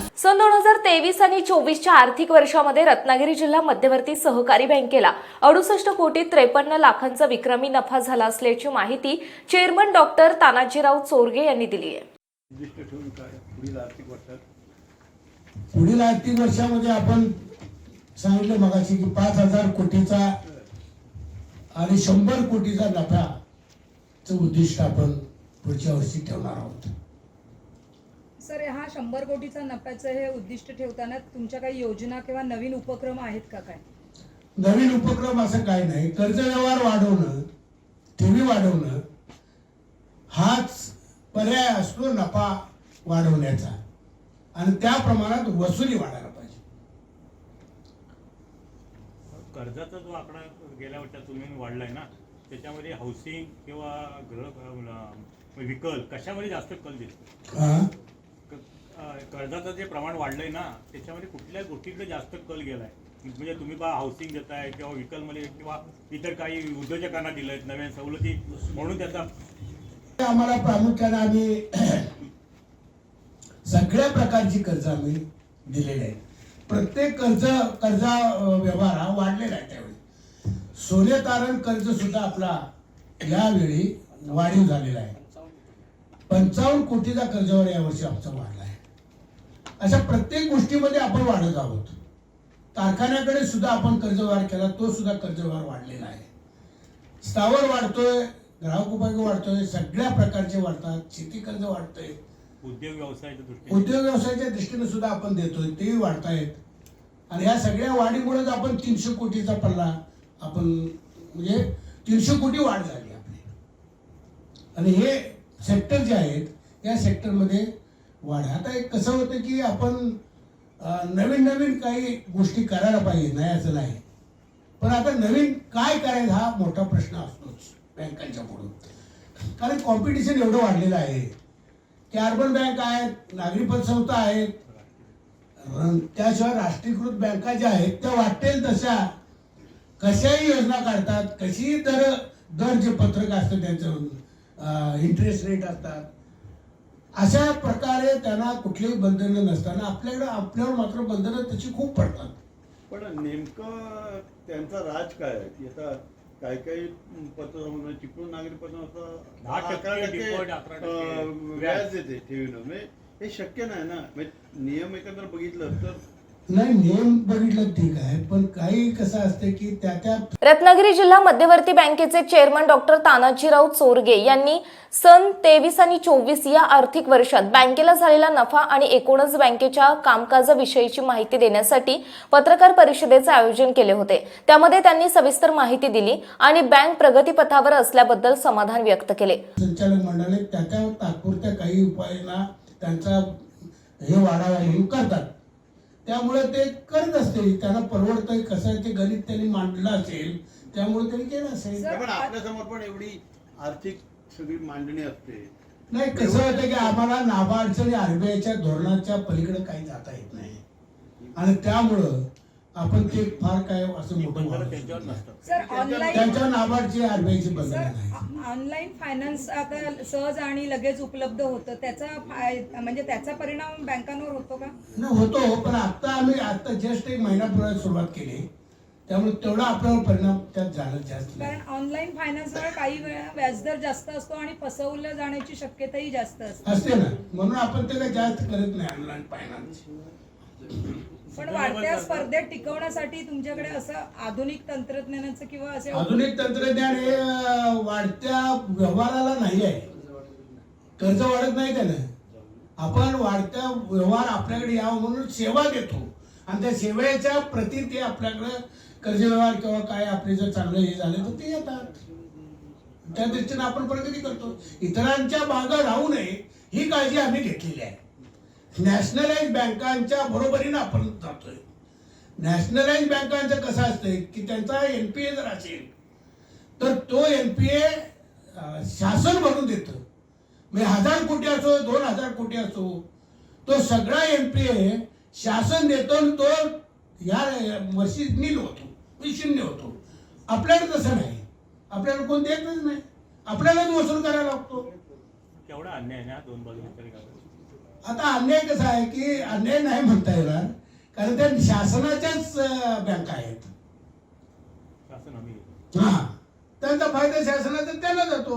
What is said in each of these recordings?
सन दोन हजार तेवीस आणि चोवीसच्या आर्थिक वर्षामध्ये रत्नागिरी जिल्हा मध्यवर्ती सहकारी बँकेला अडुसष्ट कोटी त्रेपन्न लाखांचा विक्रमी नफा झाला असल्याची माहिती चेअरमन डॉक्टर तानाजीराव चोरगे यांनी दिली आहे. पुढील आर्थिक वर्षामध्ये आपण सांगितलं मगाशी की पाच हजार कोटीचा आणि शंभर कोटीचा नफ्याचं उद्दिष्ट आपण पुढच्या वर्षी ठेवणार आहोत. सर हा शंभर कोटीचा नफ्याचं हे उद्दिष्ट ठेवताना तुमच्या काही योजना किंवा नवीन उपक्रम आहेत का काय? नवीन उपक्रम असं काही नाही. कर्ज व्यवहार वाढवणं ठेवी वाढवणं हाच पर्याय असतो नफा वाढवण्याचा. आणि त्या प्रमाणात वसुली वाढायला पाहिजे. कर्जाचा जो आकडा गेल्या वर्षात तुम्ही वाढलाय ना त्याच्यामध्ये हाऊसिंग किंवा गृह विकल कशामध्ये जास्त कल दिसतो? कर्जाचं जे प्रमाण वाढलंय ना त्याच्यामध्ये कुठल्या गोष्टीकडे जास्त कल गेलाय? म्हणजे तुम्ही बा हाऊसिंग देताय किंवा विकलमध्ये किंवा इतर काही उद्योजकांना दिलेत नव्या सवलती म्हणून त्याचा आम्हाला प्रामुख्याने आम्ही सगळ्या प्रकारची कर्ज आम्ही दिलेली आहेत. प्रत्येक कर्ज कर्जा व्यवहार हा वाढलेला आहे त्यावेळी. सोने तारण कर्ज सुद्धा आपला यावेळी वाढीव झालेला आहे. पंचावन्न कोटीचा कर्जावर यावर्षी आमचा वाढला आहे. अशा प्रत्येक गोष्टीमध्ये आपण वाढत आहोत. कारखान्याकडे सुद्धा आपण कर्ज व्यवहार केला तो सुद्धा कर्ज व्यवहार वाढलेला आहे. स्थावर वाढतोय ग्राहक उपयोग वाढतोय सगळ्या प्रकारचे वाढतात शेती कर्ज वाढतंय. उद्योग व्यवसायाच्या दृष्टीने. उद्योग व्यवसायाच्या दृष्टीने सुद्धा आपण देतोय तेही वाढतायत. आणि ह्या सगळ्या वाढीमुळेच आपण तीनशे कोटीचा पल्ला आपण म्हणजे तीनशे कोटी वाढ झाली आपली. आणि हे सेक्टर जे आहेत या सेक्टरमध्ये वाढ आता एक कसं होतं की आपण नवीन नवीन काही गोष्टी करायला पाहिजे नाही असं नाही. पण आता नवीन काय करायचं हा मोठा प्रश्न असतोच बँकांच्या पुढून कारण कॉम्पिटिशन एवढं वाढलेलं आहे. की अर्बन बँक आहेत नागरी पतसंस्था आहेत. त्याशिवाय राष्ट्रीयकृत बँका ज्या आहेत त्या वाटेल तशा कशाही योजना काढतात. कशीही दर दर जे पत्रक असतं त्यांचं इंटरेस्ट रेट असतात. अशा प्रकारे त्यांना कुठलीही बंधनं नसताना आपल्याकडे आपल्यावर मात्र बंधनं तशी खूप पडतात. पण नेमकं त्यांचा राज काय आहे? की आता काही काही पत्र चिपळूण नागरी पत्र दहा टक्के default, अकरा टक्के व्याज देते ठेवीनं. म्हणजे हे शक्य नाही ना? म्हणजे नियम एकंदर बघितलं तर नाही नियम बघितलं ठीक आहे पण काही कसं असतं की त्या त्या रत्नागिरी जिल्हा मध्यवर्ती बँकेचे चेअरमन डॉक्टर तानाजीराव चोरगे यांनी सन तेवीस आणि चोवीस या आर्थिक वर्षात बँकेला झालेला नफा आणि एकूणच बँकेच्या कामकाजाविषयीची माहिती देण्यासाठी पत्रकार परिषदेचे आयोजन केले होते. त्यामध्ये त्यांनी सविस्तर माहिती दिली आणि बँक प्रगतीपथावर असल्याबद्दल समाधान व्यक्त केले. संचालक मंडळ त्या त्या तात्पुरत्या काही उपाययोजना त्यांचा हे वाढावा म्हणून करतात. त्यामुळे ते करत असतील त्यांना परवडतंय कसं आहे ते गणित त्यांनी मांडलं असेल त्यामुळे त्यांनी केलं असेल. सर, पण आपल्यासमोर पण एवढी आर्थिक सगळी मांडणी असते. नाही कसं होतं की आम्हाला नाबार्डचं आणि आरबीआयच्या धोरणाच्या पलीकडे काही जाता येत नाही. आणि त्यामुळं आपण ते फार काय असं मोठं सर ऑनलाईन त्यांच्या नाबार्डची आरबीआयची बंधनं सर ऑनलाईन फायनान्स आता सहज आणि लगेच उपलब्ध होतं. त्याचा फाय म्हणजे त्याचा परिणाम बँकांवर होतो का? नाही होतो पण आता आम्ही आता जस्ट एक महिनापूर्वी सुरुवात केली. त्यामुळे तेवढा आपल्यावर परिणाम त्यात झाला जास्त नाही कारण ऑनलाईन फायनान्समुळे काही वेळा व्याजदर जास्त असतो आणि फसवलं जाण्याची शक्यताही जास्त असते. असते ना. म्हणून आपण ते काही जास्त करत नाही ऑनलाईन फायनान्स पण वाढत्या स्पर्धेत टिकवण्यासाठी तुमच्याकडे असं आधुनिक तंत्रज्ञानाचं किंवा असे आधुनिक तंत्रज्ञान हे वाढत्या व्यवहाराला नाही आहे. कर्ज वाढत नाही त्यानं. आपण वाढत्या व्यवहार आपल्याकडे यावं म्हणून सेवा देतो. आणि त्या सेवेच्या प्रति ते आपल्याकडे कर्ज व्यवहार किंवा काय आपले जर चांगलं हे झालं तर ते येतात. त्या दृष्टीने आपण प्रगती करतो. इतरांच्या मागं राहू नये ही काळजी आम्ही घेतलेली आहे. नॅशनलाइज बँकांच्या बरोबरीनं आपण जातोय. नॅशनलाइज बँकांचं कसं असतंय की त्यांचा एम पी ए जर असेल तर तो एम पी ए शासन भरून देतं. म्हणजे हजार कोटी असो दोन हजार कोटी असो तो सगळा एनपीए शासन देतो आणि तो या वर्षी नील होतो. म्हणजे शून्य होतो. आपल्याला तसं नाही. आपल्याला कोण देतच नाही. आपल्यालाच वसूल करायला लागतो. केवढा अन्याय ना दोन बाजू आता अन्याय कसा आहे की अन्याय नाही म्हणता येणार कारण त्या शासनाच्याच बँका आहेत. हा. त्यांचा फायदा शासनाचा त्यांना जातो.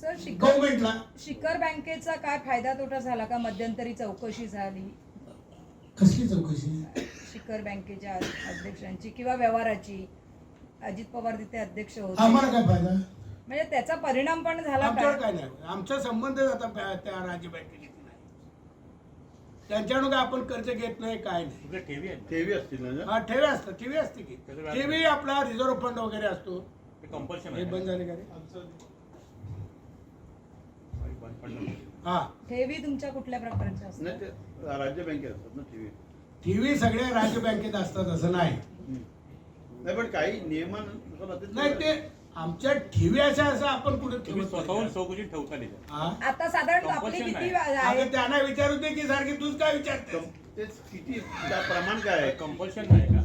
सर शिखर गव्हर्नमेंटला शिखर बँकेचा काय फायदा तोटा झाला का? मध्यंतरी चौकशी झाली. कसली चौकशी? शिखर बँकेच्या अध्यक्षांची किंवा व्यवहाराची. अजित पवार तिथे अध्यक्ष होते. आम्हाला काय फायदा? म्हणजे त्याचा परिणाम पण झाला आमचा संबंध आता त्या राज्य बँकेशी. त्यांच्याकडून काय आपण कर्ज घेत नाही काय नाही. ठेवी? ठेवी असतील ना हा ठेवी असतात ठेवी असते की. ठेवी आपला रिझर्व्ह फंड वगैरे असतो. ते कंपल्शन हे आहे बंद झाले का रे? हा. ठेवी तुमच्या कुठल्या प्रकारच्या असतात? नाही ते राज्य बँकेत असतात ना ठेवी. ठेवी सगळ्या राज्य बँकेत असतात असं नाही. नाही पण काही नियमानुसार असतात नाही ते आमच्या ठेवी अशा असं आपण कुठे तुम्ही स्वतःहून नाही. चौकशी ठेवता हा? आता साधारण आपली Compulsion किती. आहे? त्यांना विचारू दे की सारखी तूच काय विचारते कम- तेच किती त्या प्रमाण काय आहे? कंपल्शन नाही का?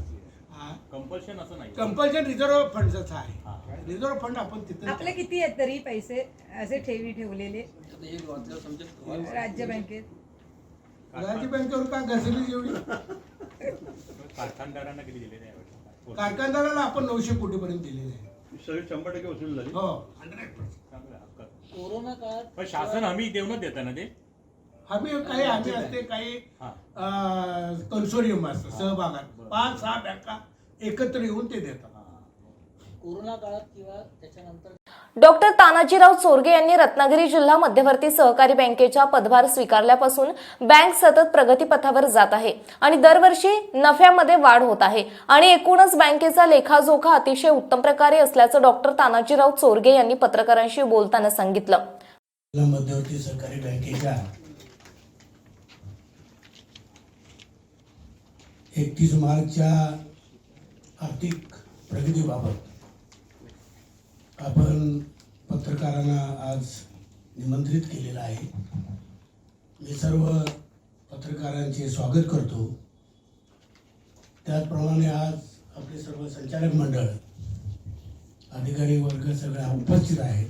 कंपल्शन असं नाही. कंपल्शन रिझर्व्ह फंडच हा. आहे. रिझर्व्ह फंड आपण तिथे आपले किती आहेत तरी पैसे? असे ठेवी ठेवलेले. राज्य बँकेत. राज्य बँकेवर का घसरली जेवढी कारखानदारांना किती दिले नाही कारखानदाराला आपण नऊशे कोटी पर्यंत दिलेले आहे. सगळी शंभर टक्के वसूल झाली. हो. हंड्रेड चांगलं आहे, हक्क. कोरोना काळात पण शासन हमी देऊनच देतं ना ते? आम्ही काही आम्ही असते काही हा. कन्सोरियम असतं सहभागात. पाच सहा बँका एकत्र येऊन ते देतात. कोरोना काळात किंवा त्याच्यानंतर डॉक्टर तानाजीराव चोरगे यांनी रत्नागिरी जिल्हा मध्यवर्ती सहकारी बँकेचा पदभार स्वीकारल्यापासून बँक सतत प्रगतीपथावर जात आहे आणि दरवर्षी नफ्यामध्ये वाढ होत आहे. आणि एकूणच बँकेचा लेखाजोखा अतिशय उत्तम प्रकारे असल्याचं डॉक्टर तानाजीराव चोरगे यांनी पत्रकारांशी बोलताना सांगितलं. मध्यवर्ती सहकारी बँकेच्या एकतीस मार्चच्या आर्थिक प्रगतीबाबत आपण पत्रकारांना आज निमंत्रित केलेलं आहे. मी सर्व पत्रकारांचे स्वागत करतो. त्याचप्रमाणे आज आपले सर्व संचालक मंडळ अधिकारी वर्ग सगळ्या उपस्थित आहेत.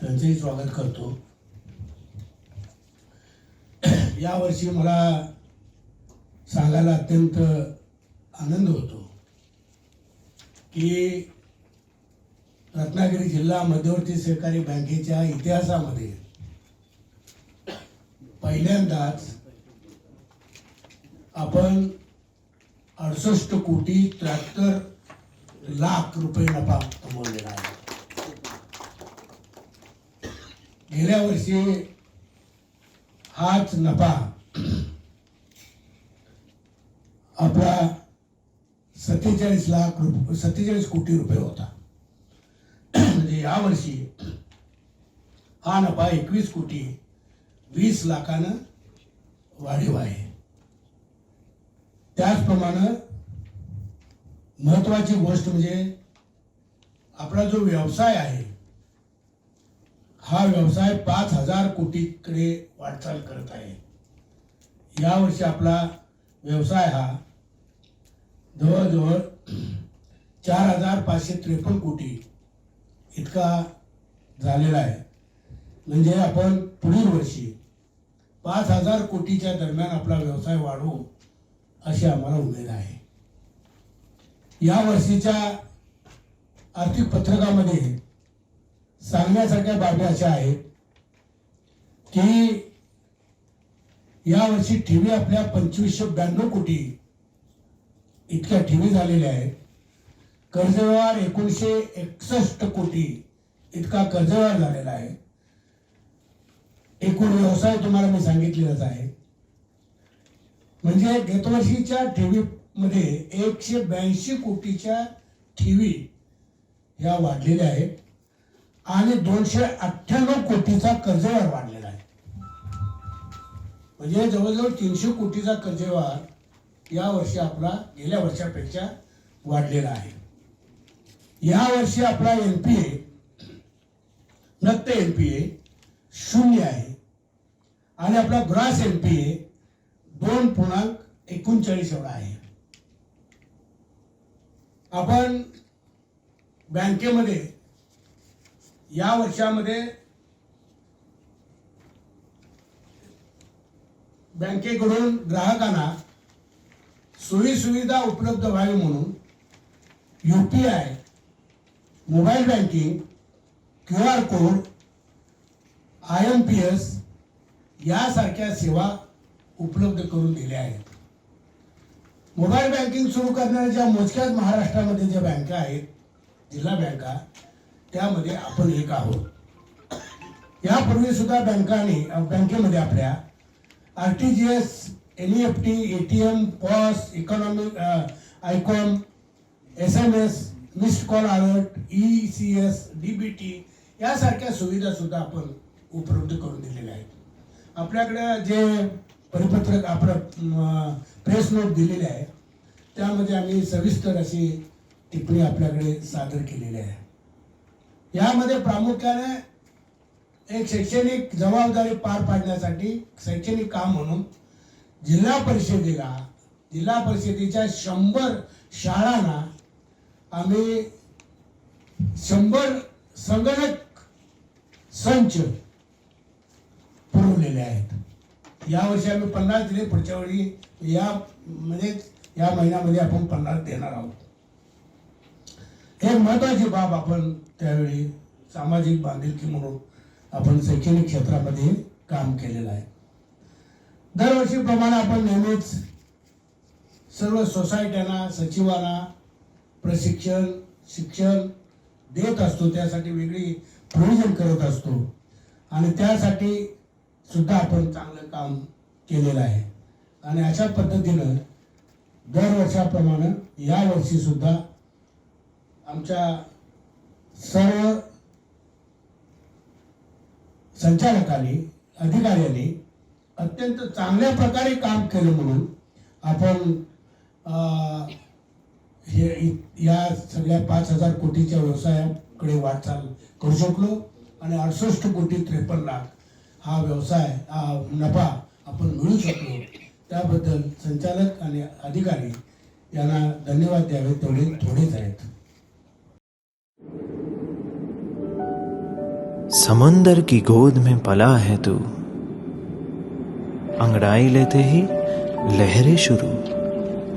त्यांचंही स्वागत करतो. यावर्षी मला सांगायला अत्यंत आनंद होतो की रत्नागिरी जिल्हा मध्यवर्ती सहकारी बँकेच्या इतिहासामध्ये पहिल्यांदाच आपण अडुसष्ट कोटी त्र्याहत्तर लाख रुपये नफा कमवलेला आहे. गेल्या वर्षी हाच नफा आपला सत्तेचाळीस लाख रुपये सत्तेचाळीस कोटी रुपये होता. यावर्षी हा नफा एकवीस कोटी वीस लाखानं वाढीव आहे. त्याचप्रमाणे महत्वाची गोष्ट म्हणजे आपला जो व्यवसाय आहे हा व्यवसाय पाच हजार कोटीकडे वाटचाल करत आहे. यावर्षी आपला व्यवसाय हा जवळजवळ चार हजार पाचशे त्रेपन्न कोटी इतका झालेला आहे. म्हणजे आपण पुढील वर्षी पाच हजार कोटीच्या दरम्यान आपला व्यवसाय वाढवू अशी आम्हाला उमेद आहे. या वर्षीच्या आर्थिक पत्रकामध्ये सांगण्यासारख्या बाबी अशा आहेत की यावर्षी ठेवी आपल्या पंचवीसशे ब्याण्णव कोटी इतक्या ठेवी झालेल्या आहेत. कर्जव्यवहार एकोणीसशे एकसष्ट कोटी इतका कर्जव्यवहार झालेला आहे. एकूण व्यवसाय तुम्हाला मी सांगितलेलाच आहे. म्हणजे गतवर्षीच्या ठेवीमध्ये एकशे ब्याऐंशी कोटीच्या ठेवी ह्या वाढलेल्या आहेत आणि दोनशे अठ्ठ्याण्णव कोटीचा कर्जव्यवहार वाढलेला आहे. म्हणजे जवळजवळ तीनशे कोटीचा कर्जव्यवहार या वर्षी आपला गेल्या वर्षापेक्षा वाढलेला आहे. या वर्षी आपला एन पी ए नक्त एन पी ए शून्य आहे. आणि आपला ग्रास एन पी ए दोन पूर्णांक एकोणचाळीस एवढा आहे. आपण बँकेमध्ये या वर्षामध्ये बँकेकडून ग्राहकांना सोयीसुविधा उपलब्ध व्हावी म्हणून U P I mobile banking Q R code I M P S यासारख्या सेवा उपलब्ध करून दिल्या आहेत. मोबाईल बँकिंग सुरू करणाऱ्या ज्या मोजक्याच महाराष्ट्रामध्ये ज्या बँका आहेत जिल्हा बँका त्यामध्ये आपण एक आहोत. यापूर्वी सुद्धा बँकाने बँकेमध्ये आपल्या R T G S N E F T A T M POS economic आयकॉम S M S missed call alert E C S D B T यासारख्या सुविधासुद्धा आपण उपलब्ध करून दिलेल्या आहेत. आपल्याकडं जे परिपत्रक आपलं प्रेस नोट दिलेले आहे त्यामध्ये आम्ही सविस्तर अशी टिप्पणी आपल्याकडे सादर केलेली आहे. यामध्ये प्रामुख्याने एक शैक्षणिक जबाबदारी पार पाडण्यासाठी शैक्षणिक काम म्हणून जिल्हा परिषदेला जिल्हा परिषदेच्या शंभर शाळांना आम्ही शंभर संगणक संच पुरवलेले आहेत. यावर्षी आम्ही पन्नास दिले पुढच्या वेळी या म्हणजे या महिन्यामध्ये आपण पन्नास देणार आहोत. एक महत्वाची बाब आपण त्यावेळी सामाजिक बांधिलकी म्हणून आपण शैक्षणिक क्षेत्रामध्ये काम केलेलं आहे. दरवर्षीप्रमाणे आपण नेहमीच सर्व सोसायट्यांना सचिवांना प्रशिक्षण शिक्षण देत असतो. त्यासाठी वेगळी प्रोव्हिजन करत असतो. आणि त्यासाठी सुद्धा आपण चांगलं काम केलेलं आहे. आणि अशा पद्धतीनं दरवर्षाप्रमाणे यावर्षी सुद्धा आमच्या सर्व संचालकांनी अधिकाऱ्यांनी अत्यंत चांगल्या प्रकारे काम केलं म्हणून आपण हे या सगळ्या पाच हजार कोटीच्या व्यवसायाकडे वाटचाल करू शकलो आणि अडुसष्ट कोटी त्रेपन्न लाख हा व्यवसाय हा नफा आपण मिळू शकलो. त्याबद्दल संचालक आणि अधिकारी यांना धन्यवाद द्यावे तेवढे थोडेच आहेत. समंदर की गोद में पला है तू। अंगड़ाई लेते ही लहरें शुरू।